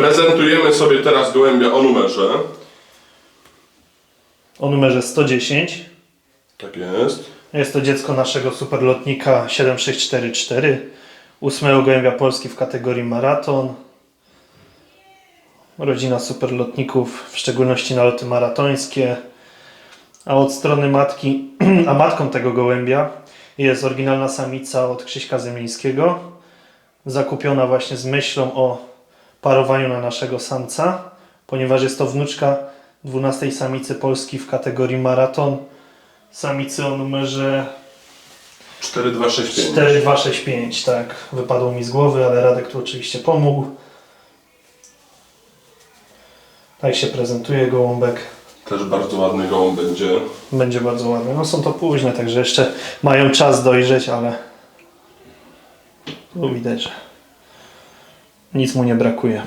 Prezentujemy sobie teraz gołębia o numerze. O numerze 110. Tak jest. Jest to dziecko naszego superlotnika 7644, ósmego gołębia Polski w kategorii maraton. Rodzina superlotników, w szczególności na loty maratońskie. A od strony matki, a matką tego gołębia jest oryginalna samica od Krzyśka Zemlińskiego, zakupiona właśnie z myślą o parowaniu na naszego samca, ponieważ jest to wnuczka 12 samicy Polski w kategorii maraton samicy o numerze 4265. 4265, tak. Wypadło mi z głowy, ale Radek tu oczywiście pomógł. Tak się prezentuje gołąbek. Też bardzo ładny gołąb będzie. Będzie bardzo ładny. No są to późne, także jeszcze mają czas dojrzeć, ale tu widać, że nic mu nie brakuje.